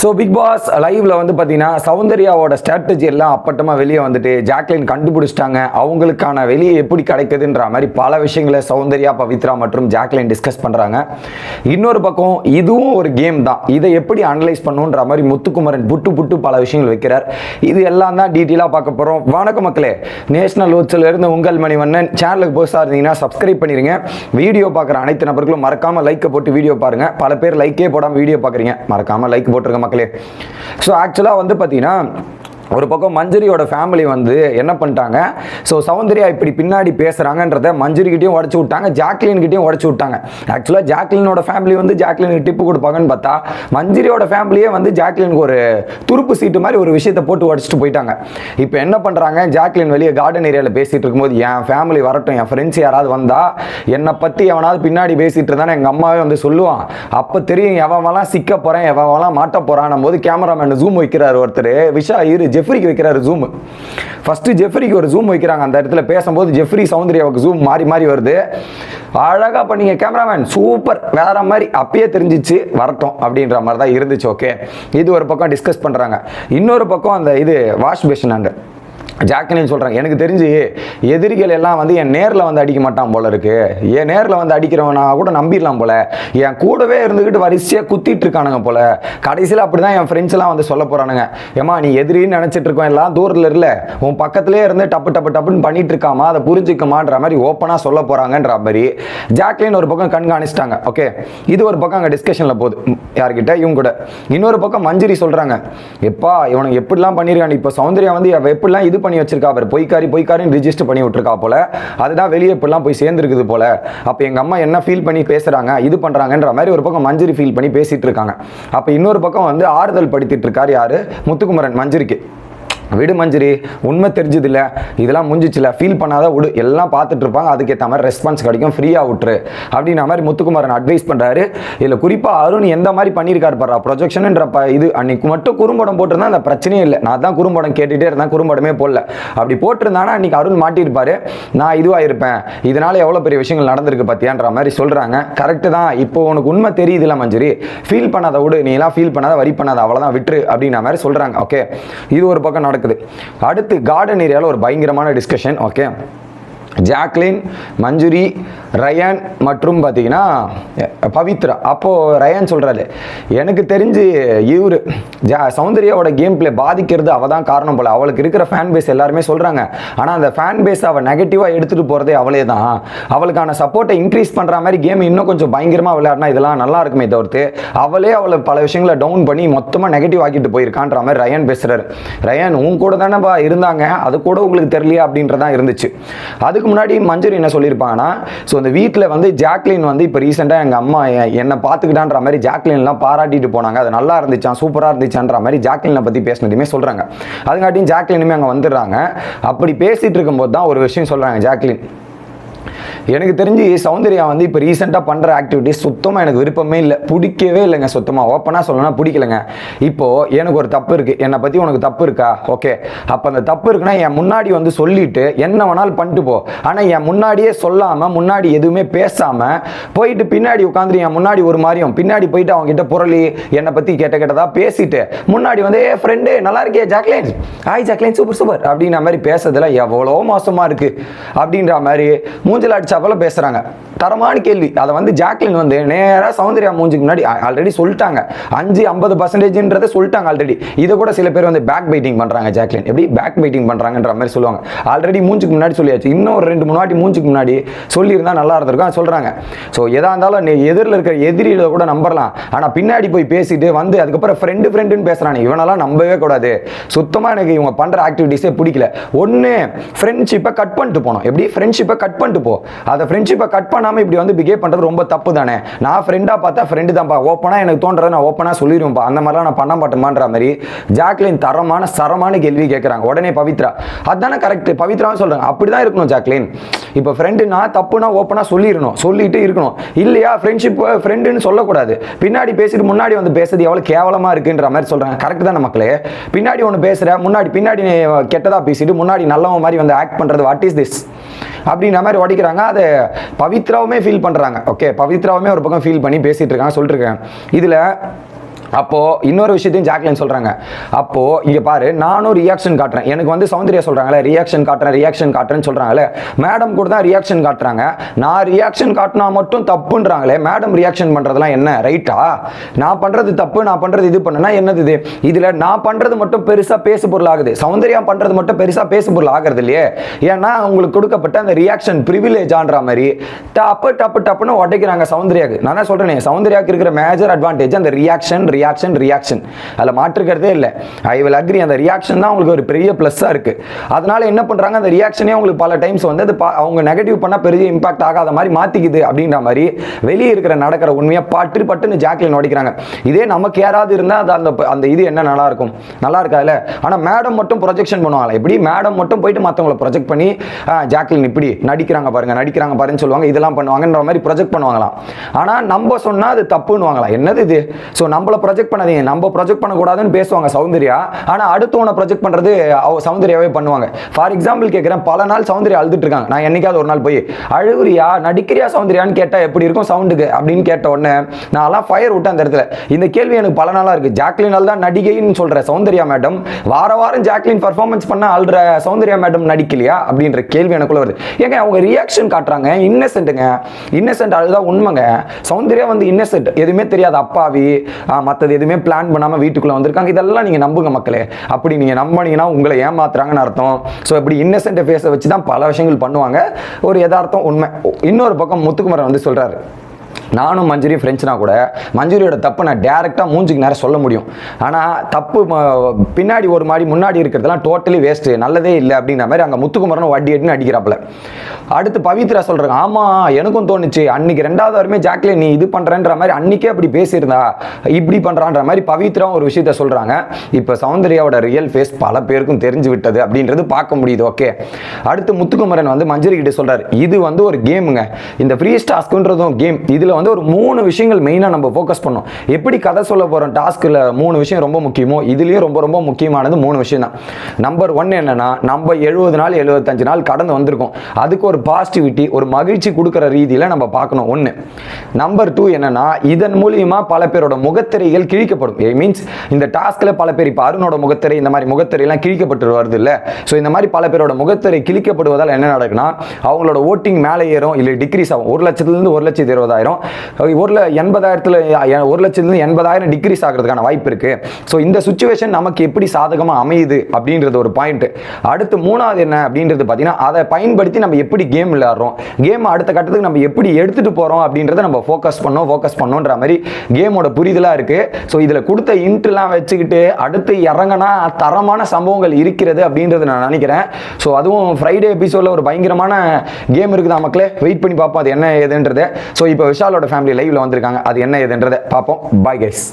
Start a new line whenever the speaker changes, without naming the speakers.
So big pass லைவ்ல வந்து பார்த்தீங்கன்னா சௌந்தர்யாவோட ஸ்ட்ராட்டஜி எல்லாம் அப்பட்டமாக வெளியே வந்துட்டு ஜாக்லின் கண்டுபிடிச்சிட்டாங்க. அவங்களுக்கான வெளியே எப்படி கிடைக்குதுன்ற மாதிரி பல விஷயங்களை சௌந்தர்யா பவித்ரா மற்றும் ஜாக்லின் டிஸ்கஸ் பண்ணுறாங்க இன்னொரு பக்கம் இதுவும் ஒரு கேம் தான். இதை எப்படி அனலைஸ் பண்ணுன்ற மாதிரி முத்துக்குமரன் புட்டு புட்டு பல விஷயங்கள் வைக்கிறார். இது எல்லாம் தான் டீட்டெயிலாக பார்க்க போகிறோம் வணக்கம் மக்களே. நேஷனல் ஓட்ஸில் இருந்து உங்கள் மணிவண்ணன். சேனலுக்கு புதுசாக இருந்தீங்கன்னா சப்ஸ்கிரைப் பண்ணிருங்க. வீடியோ பார்க்குற அனைத்து நபர்களும் மறக்காமல் லைக்கை போட்டு வீடியோ பாருங்கள் பல பேர் லைக்கே போடாமல் வீடியோ பார்க்குறீங்க. மறக்காமல் லைக் போட்டுருங்க மக்களே. ஸோ ஆக்சுவலாக வந்து பார்த்தீங்கன்னா ஒரு பக்கம் மஞ்சரியோட ஃபேமிலி வந்து என்ன பண்ணிட்டாங்க? ஸோ சௌந்தர்யா இப்படி பின்னாடி பேசுகிறாங்கன்றத மஞ்சரிக்கிட்டையும் உடச்சி விட்டாங்க ஜாக்லின்கிட்டையும் உடச்சி விட்டாங்க. ஆக்சுவலாக ஜாக்லினோட ஃபேமிலி வந்து ஜாக்லினுக்கு டிப்பு கொடுப்பாங்கன்னு பார்த்தா மஞ்சரியோட ஃபேமிலியே வந்து ஜாக்லினுக்கு ஒரு துருப்பு சீட்டு மாதிரி ஒரு விஷயத்தை போட்டு உடச்சிட்டு போயிட்டாங்க. இப்போ என்ன பண்ணுறாங்க ஜாக்லின் வெளியே கார்டன் ஏரியாவில் பேசிகிட்டு இருக்கும்போது என் ஃபேமிலி வரட்டும் என் ஃப்ரெண்ட்ஸ் யாராவது வந்தால் என்னை பற்றி எவனாவது பின்னாடி பேசிகிட்டு இருந்தானே எங்கள் அம்மாவே வந்து சொல்லுவான். அப்போ தெரியும் எவன்லாம் சிக்க போகிறேன் எவன்லாம் மாட்ட போகிறான் போது கேமராமேன் ஜூம் வைக்கிறார் ஒருத்தர். விஷா இரு ஜெஃப்ரிக்கு வைக்கிறாரு ஜூம் ஃபர்ஸ்ட் ஜெஃப்ரிக்கு ஒரு ஜூம் வைக்கிறாங்க. அந்த இடத்துல பேசும்போது ஜெஃப்ரி சௌந்தர்யாவுக்கு ஜூம் மாறி மாறி வருது. அழகா பண்ணீங்க கேமராமேன் சூப்பர் வேற மாதிரி அப்பயே தெரிஞ்சிச்சு. வரட்டும் அப்படின்ற மாதிரி தான் இருந்துச்சு. ஓகே இது ஒரு பக்கம் டிஸ்கஸ் பண்றாங்க. இன்னொரு பக்கம் அந்த இது வாஷ் பேஷன் அண்ட் ஜாக்கினின்னு சொல்கிறாங்க எனக்கு தெரிஞ்சு எதிரிகள் எல்லாம் வந்து என் நேரில் வந்து அடிக்க மாட்டான் போல இருக்கு. என் நேரில் வந்து அடிக்கிறவனா கூட நம்பிடலாம் போல. என் கூடவே இருந்துக்கிட்டு வரிசையாக குத்திட்டு இருக்கானுங்க போல. கடைசியில் அப்படி தான் என் ஃப்ரெண்ட்ஸ்லாம் வந்து சொல்ல போகிறானுங்க ஏமா நீ எதிரின்னு நினச்சிட்டு இருக்கோம். எல்லாம் தூரத்தில் இல்லை. உன் பக்கத்துலேயே இருந்து டப்பு டப்பு டப்புன்னு பண்ணிட்டு இருக்காமா? அதை புரிஞ்சுக்கமான்ற மாதிரி ஓப்பனாக சொல்ல போகிறாங்கன்ற மாதிரி ஜாக்லின் ஒரு பக்கம் கண்காணிச்சிட்டாங்க. ஓகே இது ஒரு பக்கம் அங்கே டிஸ்கஷனில் போகுது. யார்கிட்ட? இவங்க கூட. இன்னொரு பக்கம் மஞ்சரி சொல்கிறாங்க எப்பா இவனுக்கு எப்படிலாம் பண்ணியிருக்கான் இப்போ சௌந்தர்யா வந்து எப்படிலாம் இது பண்ணி வச்சிருக்கா அவர் பொய்க்காரி பொய்க்காரின்னு ரிஜிஸ்டர் பண்ணி விட்டுருக்கா போல. அதுதான் வெளியே இப்படிலாம் போய் சேர்ந்துருக்குது போல. அப்போ எங்கள் அம்மா என்ன ஃபீல் பண்ணி பேசுகிறாங்க இது பண்ணுறாங்கன்ற மாதிரி ஒரு பக்கம் மஞ்சரி ஃபீல் பண்ணி பேசிட்டு இருக்காங்க. அப்போ இன்னொரு பக்கம் வந்து ஆறுதல் படுத்திட்டு இருக்காரு யாரு? முத்துக்குமரன் மஞ்சரிக்கு. விடு மஞ்சரி உண்மை தெரிஞ்சதில்ல. இதெல்லாம் முடிஞ்சிச்சுல ஃபீல் பண்ணாத விடு. எல்லாம் பார்த்துட்டு இருப்பாங்க அதுக்கேற்ற மாதிரி ரெஸ்பான்ஸ் கிடைக்கும். ஃப்ரீயாக விட்டுரு. அப்படின்ற மாதிரி முத்துக்குமாரன் அட்வைஸ் பண்ணுறாரு இதில் குறிப்பாக அருண் எந்த மாதிரி பண்ணியிருக்காரு பாரு ப்ரொஜெக்ஷன்ன்ற இது அன்னைக்கு மட்டும் குறும்படம் போட்டிருந்தா அந்த பிரச்சனையே இல்லை. நான் தான் குறும்படம் கேட்டுகிட்டே இருந்தேன். குறும்படமே போடல. அப்படி போட்டிருந்தானா அன்னைக்கு அருண் மாட்டியிருப்பாரு. நான் இதுவாக இருப்பேன். இதனால் எவ்வளோ பெரிய விஷயங்கள் நடந்திருக்கு பார்த்தியான்ற மாதிரி சொல்கிறாங்க கரெக்டு தான். இப்போ உனக்கு உண்மை தெரியுதுல மஞ்சரி. ஃபீல் பண்ணாத விடு. நீ எல்லாம் ஃபீல் பண்ணாத வரி பண்ணாத. அவ்வளோதான் விட்டுரு அப்படின்ற மாதிரி சொல்கிறாங்க ஓகே இது ஒரு பக்கம் நடக்குது. அடுத்து கார்டன் ஏரியாவில் ஒரு பயங்கரமான discussion okay Jacqueline Manjari Rayan மற்றும் பார்த்தீங்கன்னா பவித்ரா. அப்போது ரயான் சொல்கிறாரு எனக்கு தெரிஞ்சு இவர் ஜா சௌந்தர்யாவோட கேம் பிளே பாதிக்கிறது அவள் தான் காரணம் போல். அவளுக்கு இருக்கிற ஃபேன் பேஸ் எல்லாருமே சொல்கிறாங்க ஆனால் அந்த ஃபேன் பேஸ் அவள் நெகட்டிவாக எடுத்துகிட்டு போகிறதே அவளே தான். அவளுக்கான சப்போர்ட்டை இன்க்ரீஸ் பண்ணுற மாதிரி கேம் இன்னும் கொஞ்சம் பயங்கரமாக விளையாடினா இதெல்லாம் நல்லா இருக்குமே தவிர்த்து அவளே அவளை பல விஷயங்களை டவுன் பண்ணி மொத்தமாக நெகட்டிவ் ஆக்கிட்டு போயிருக்கான்ற மாதிரி ரயான் பேசுகிறாரு ரயான் உன் கூட தானேப்பா இருந்தாங்க. அது கூட உங்களுக்கு தெரியலையா? அப்படின்றதான் இருந்துச்சு. அதுக்கு முன்னாடி மஞ்சரி என்ன சொல்லியிருப்பாங்கன்னா ஸோ அந்த வீட்டில் வந்து ஜாக்லின் வந்து இப்போ ரீசெண்டாக எங்கள் அம்மா என்னை பார்த்துக்கிட்டான்ற மாதிரி ஜாக்லின்லாம் பாராட்டிட்டு போனாங்க. அது நல்லா இருந்துச்சான் சூப்பராக இருந்துச்சான்ற மாதிரி ஜாக்லினை பற்றி பேசினதுமே சொல்கிறாங்க அதுங்காட்டியும் ஜாக்லினுமே அங்கே வந்துடுறாங்க. அப்படி பேசிகிட்டு இருக்கும்போது தான் ஒரு விஷயம் சொல்கிறாங்க ஜாக்லின். எனக்கு தெரிஞ்சு சௌந்தர்யா வந்து இப்போ ரீசெண்டாக பண்ணுற ஆக்டிவிட்டிஸ் சுத்தமாக எனக்கு விருப்பமே இல்லை. பிடிக்கவே இல்லைங்க சுத்தமாக ஓப்பனாக சொல்லணும்னா பிடிக்கலங்க. இப்போது எனக்கு ஒரு தப்பு இருக்குது என்னை பற்றி உனக்கு தப்பு இருக்கா? ஓகே அப்போ அந்த தப்பு இருக்குன்னா என் முன்னாடி வந்து சொல்லிட்டு என்ன வேணாலும் பண்ணிட்டு போ. ஆனால் என் முன்னாடியே சொல்லாமல் முன்னாடி எதுவுமே பேசாமல் போயிட்டு பின்னாடி உட்காந்துரு என் முன்னாடி ஒரு மாதிரியும் பின்னாடி போயிட்டு அவங்க கிட்ட புரளி என்னை பற்றி கேட்ட கேட்டதாக பேசிட்டு முன்னாடி வந்து ஏ ஃப்ரெண்டு நல்லா இருக்கே Jacqueline? Hi Jacqueline super super அப்படின்ற மாதிரி பேசுறதுல எவ்வளோ மோசமாக இருக்குது அப்படின்ற மாதிரி மூஞ்சில் அடிச்சாப்பல பேசுகிறாங்க தரமான கேள்வி. அதை வந்து ஜாக்லின் வந்து நேராக சௌந்தர்யா மூஞ்சுக்கு முன்னாடி ஆல்ரெடி சொல்லிட்டாங்க. அஞ்சு ஐம்பது பர்சன்டேஜ்ன்றதை சொல்லிட்டாங்க ஆல்ரெடி இதை கூட சில பேர் வந்து பேக் பைட்டிங் பண்ணுறாங்க ஜாக்லின். எப்படி? பேக் பைட்டிங் பண்ணுறாங்கன்ற மாதிரி சொல்லுவாங்க. ஆல்ரெடி மூஞ்சுக்கு முன்னாடி சொல்லியாச்சு. இன்னும் ஒரு ரெண்டு மூணு வாட்டி மூஞ்சுக்கு முன்னாடி சொல்லியிருந்தா நல்லா இருந்திருக்கும் சொல்கிறாங்க ஸோ எதாக இருந்தாலும் நீ எதிரில் இருக்கிற எதிரியில் கூட நம்பலாம் ஆனால் பின்னாடி போய் பேசிட்டு வந்து அதுக்கப்புறம் ஃப்ரெண்டு ஃப்ரெண்டுன்னு பேசுகிறானே இவனெல்லாம் நம்பவே கூடாது. சுத்தமாக எனக்கு இவங்க பண்ணுற ஆக்டிவிட்டீஸே பிடிக்கல. ஒன்று ஃப்ரெண்ட்ஷிப்பை கட் பண்ணிட்டு போனோம். எப்படி? ஃப்ரெண்ட்ஷிப்பை கட் பண்ணிட்டு போ. அதை ஃப்ரெண்ட்ஷிப்பை கட் காணாமல் இப்படி வந்து பிகேவ் பண்ணுறது ரொம்ப தப்பு தானே? நான் ஃப்ரெண்டாக பார்த்தா ஃப்ரெண்டு தான்ப்பா. ஓப்பனாக எனக்கு தோன்றதை நான் ஓப்பனாக சொல்லிடுவேன்ப்பா. அந்த மாதிரிலாம் நான் பண்ண மாட்டேமான்ற மாதிரி ஜாக்லின் தரமான சரமான கேள்வி கேட்குறாங்க உடனே பவித்ரா. அதுதானே கரெக்ட் பவித்ராவும் சொல்கிறாங்க அப்படி தான் இருக்கணும் ஜாக்லின். இப்போ ஃப்ரெண்டுனா தப்புனா ஓப்பனாக சொல்லிடணும். சொல்லிட்டு இருக்கணும். இல்லையா? ஃப்ரெண்ட்ஷிப் ஃப்ரெண்டுன்னு சொல்லக்கூடாது. பின்னாடி பேசிட்டு முன்னாடி வந்து பேசுறது எவ்வளோ கேவலமாக இருக்குன்ற மாதிரி சொல்கிறாங்க கரெக்ட் தானே மக்களே? பின்னாடி ஒன்று பேசுகிற முன்னாடி பின்னாடி கெட்டதாக பேசிட்டு முன்னாடி நல்லவன் மாதிரி வந்து ஆக்ட் பண்ணுறது வாட் இஸ் திஸ் அப்படின்ற மாதிரி உடைக்கிறாங்க அதை பவித்ராவுமே ஃபீல் பண்ணுறாங்க ஓகே பவித்ராவுமே ஒரு பக்கம் ஃபீல் பண்ணி பேசிகிட்டு இருக்காங்க சொல்லிட்டுருக்கேன் இதில் அப்போ இன்னொரு விஷயத்தையும் ஜாக்லின் சொல்றாங்க. அப்போ இங்க பாரு நானும் ரியாக்ஷன் காட்டுறேன். எனக்கு வந்து சௌந்தர்யா சொல்றாங்களே ரியாக்ஷன் காட்டுறேன் ரியாக்ஷன் காட்டுறேன்னு சொல்றாங்களே மேடம் கூட தான் ரியாக்ஷன் காட்டுறாங்க. நான் ரியாக்ஷன் காட்டினா மட்டும் தப்புன்றாங்களே மேடம் ரியாக்ஷன் பண்ணுறதுலாம் என்ன? ரைட்டா நான் பண்றது தப்பு நான் பண்றது இது பண்ணனா என்னது இது? இதுல நான் பண்றது மட்டும் பெருசா பேசு பொருள் ஆகுது. சௌந்தர்யா பண்றது மட்டும் பெருசா பேசு பொருள் ஆகிறது இல்லையே? ஏன்னா அவங்களுக்கு கொடுக்கப்பட்ட அந்த ரியாக்ஷன் ப்ரிவிலேஜ் மாதிரி டப்பு டப்பு டப்புன்னு உடைக்கிறாங்க சௌந்தர்யாக்கு நான் தான் சொல்றேனே சௌந்தர்யாக்கு இருக்கிற மேஜர் அட்வான்டேஜ் அந்த ரியாக்ஷன் ரியாக்ஷன் ரியாக்ஷன் அதில் மாற்றுக்கிறதே இல்லை. ஐ வில் அக்ரி அந்த ரியாக்ஷன் தான் உங்களுக்கு ஒரு பெரிய ப்ளஸ்ஸாக இருக்கு. அதனால என்ன பண்றாங்க? அந்த ரியாக்ஷனே உங்களுக்கு பல டைம்ஸ் வந்து அது அவங்க நெகட்டிவ் பண்ணால் பெரிய இம்பாக்ட் ஆகாத மாதிரி மாற்றிக்குது அப்படின்ற மாதிரி வெளியே இருக்கிற நடக்கிற உண்மையை பட்டு பட்டுன்னு ஜாக்லின் நடிக்கிறாங்க இதே நமக்கு யாராவது இருந்தால் அது அந்த அந்த இது என்ன நல்லா இருக்கும்? நல்லா இருக்காதுல்ல? ஆனால் மேடம் மட்டும் ப்ரொஜெக்ஷன் பண்ணுவாங்களா? எப்படி? மேடம் மட்டும் போயிட்டு மற்றவங்களை ப்ரொஜெக்ட் பண்ணி ஜாக்லின் இப்படி நடிக்கிறாங்க பாருங்க நடிக்கிறாங்க பாருன்னு சொல்லுவாங்க. இதெல்லாம் பண்ணுவாங்கன்ற மாதிரி ப்ரொஜெக்ட் பண்ணுவாங்களாம். ஆனால் நம்ம சொன்னா அது தப்புன்னுவாங்களாம் என்னது இது? ஸோ நம்மள ப்ரொஜெக்ட் பண்ணாதீங்க. நம்ம ப்ரொஜெக்ட் பண்ணக்கூடாதுன்னு பேசுவாங்க சௌந்தர்யா. ஆனால் அடுத்தவனை ப்ரொஜெக்ட் பண்ணுறது அவ சௌந்தர்யாவே பண்ணுவாங்க. ஃபார் எக்ஸாம்பிள் கேட்குறேன் பல நாள் சௌந்தர்யா அழுதுட்டு இருக்காங்க நான் என்னைக்காவது ஒரு நாள் போய் அழுகுறியா? நடிக்கிறியா சௌந்தர்யான்னு கேட்டால் எப்படி இருக்கும் சவுண்டுக்கு? அப்படின்னு கேட்ட உடனே நான்லாம் ஃபயர் விட்டேன் அந்த இடத்துல. இந்த கேள்வி எனக்கு பல நாளாக இருக்குது ஜாக்லினால் தான் நடிகைன்னு சொல்கிற சௌந்தர்யா மேடம் வார வாரம் ஜாக்லின் பர்ஃபார்மன்ஸ் பண்ண அழுற சௌந்தர்யா மேடம் நடிக்கலையா? அப்படின்ற கேள்வி எனக்குள்ள வருது. ஏங்க அவங்க ரியாக்ஷன் காட்டுறாங்க. இன்னசென்ட்டுங்க இன்னசென்ட் அதுதான் உண்மைங்க. சௌந்தர்யா வந்து இன்னசென்ட் எதுவுமே தெரியாது அப்பாவி. மற்றது எதுவுமே பிளான் பண்ணாமல் வீட்டுக்குள்ளே வந்திருக்காங்க. இதெல்லாம் நீங்கள் நம்புங்க மக்களே. அப்படி நீங்கள் நம்பினீங்கன்னா உங்களை ஏமாத்துறாங்கன்னு அர்த்தம். ஸோ இப்படி இன்னசென்ட் ஃபேஸை வச்சு தான் பல விஷயங்கள் பண்ணுவாங்க. ஒரு யதார்த்தம் உண்மை. இன்னொரு பக்கம் முத்துக்குமரன் வந்து சொல்கிறாரு நானும் மஞ்சுரி ஃப்ரெண்ட்ஸ்னா கூட மஞ்சுரியோட தப்பு நான் டேரெக்டாக மூஞ்சுக்கு நேரம் சொல்ல முடியும். ஆனால் தப்பு பின்னாடி ஒரு மாதிரி முன்னாடி இருக்கிறதெல்லாம் டோட்டலி வேஸ்ட்டு நல்லதே இல்லை அப்படிங்கிற மாதிரி அங்கே முத்துக்குமரன் வட்டி அடின்னு அடிக்கிறாப்புல. அடுத்து பவித்ரா சொல்கிறாங்க ஆமாம் எனக்கும் தோணுச்சு. அன்னைக்கு ரெண்டாவது வாரமே ஜாக்லே நீ இது பண்ணுறன்ற மாதிரி அன்னைக்கே அப்படி பேசியிருந்தா இப்படி பண்ணுறான்ற மாதிரி பவித்ரா ஒரு விஷயத்த சொல்கிறாங்க இப்போ சௌந்தர்யாவோட ரியல் ஃபேஸ் பல பேருக்கும் தெரிஞ்சு விட்டது அப்படின்றது பார்க்க முடியுது ஓகே அடுத்து முத்துக்குமரன் வந்து மஞ்சரி கிட்ட சொல்கிறார் இது வந்து ஒரு கேமுங்க இந்த ஃப்ரீ ஸ்டாஸ்க்குன்றதும் கேம் இதில் வந்து ஒரு மூணு விஷயங்கள் மெயினாக நம்ம ஃபோக்கஸ் பண்ணோம். எப்படி கதை சொல்ல போகிறோம் டாஸ்கில் மூணு விஷயம் ரொம்ப முக்கியமோ இதுலேயும் ரொம்ப ரொம்ப முக்கியமானது மூணு விஷயம் தான். நம்பர் ஒன் என்னென்னா நம்ம எழுபது நாள் எழுபத்தஞ்சு நாள் கடந்து வந்திருக்கோம். அதுக்கு ஒரு பாசிட்டிவிட்டி ஒரு மகிழ்ச்சி கொடுக்குற ரீதியில் நம்ம பார்க்கணும். ஒன்று நம்பர் டூ என்னென்னா இதன் மூலியமாக பல பேரோட முகத்திரைகள் கிழிக்கப்படும். மீன்ஸ் இந்த டாஸ்கில் பல பேர் இப்போ அருணோட முகத்திரை இந்த மாதிரி முகத்திரையெல்லாம் கிழிக்கப்பட்டு வருது இல்லை? ஸோ இந்த மாதிரி பல பேரோட முகத்திரை கிழிக்கப்படுவதால் என்ன நடக்குன்னா அவங்களோட ஓட்டிங் மேலே ஏறும் இல்லை டிக்ரீஸ் ஆகும். ஒரு லட்சத்துலேருந்து ஒரு லட்சத்து இருபதாயிரம். ஒரு எண்பதாயிரத்தில் எண்பதாயிரத்துல ஒரு லட்சத்துலேருந்து எண்பதாயிரம் டிக்ரீஸ் ஆகிறதுக்கான வாய்ப்பு இருக்கு. ஸோ இந்த சுச்சுவேஷன் நமக்கு எப்படி சாதகமாக அமையுது அப்படின்றது ஒரு பாயிண்ட் அடுத்து மூணாவது என்ன அப்படின்றது பார்த்தீங்கன்னா அதை பயன்படுத்தி நம்ம எப்படி கேம் விளையாடுறோம்? கேம் அடுத்த கட்டத்துக்கு நம்ம எப்படி எடுத்துட்டு போகிறோம் அப்படின்றத நம்ம ஃபோக்கஸ் பண்ணோம் ஃபோக்கஸ் பண்ணோன்ற மாதிரி கேமோட புரிதலாக இருக்கு. ஸோ இதில் கொடுத்த இன்ட்லாம் வச்சுக்கிட்டு அடுத்து இறங்கினா தரமான சம்பவங்கள் இருக்கிறது அப்படின்றது நான் நினைக்கிறேன். ஸோ அதுவும் ஃப்ரைடே எபிசோட்ல ஒரு பயங்கரமான கேம் இருக்குதா மக்களே? வெயிட் பண்ணி பார்ப்போம் அது என்ன ஏதுன்றது. ஸோ இப்போ விஷாலோட ஃபேமிலி லைவ்ல வந்திருக்காங்க. அது என்ன ஏதுன்றதை பார்ப்போம். Bye guys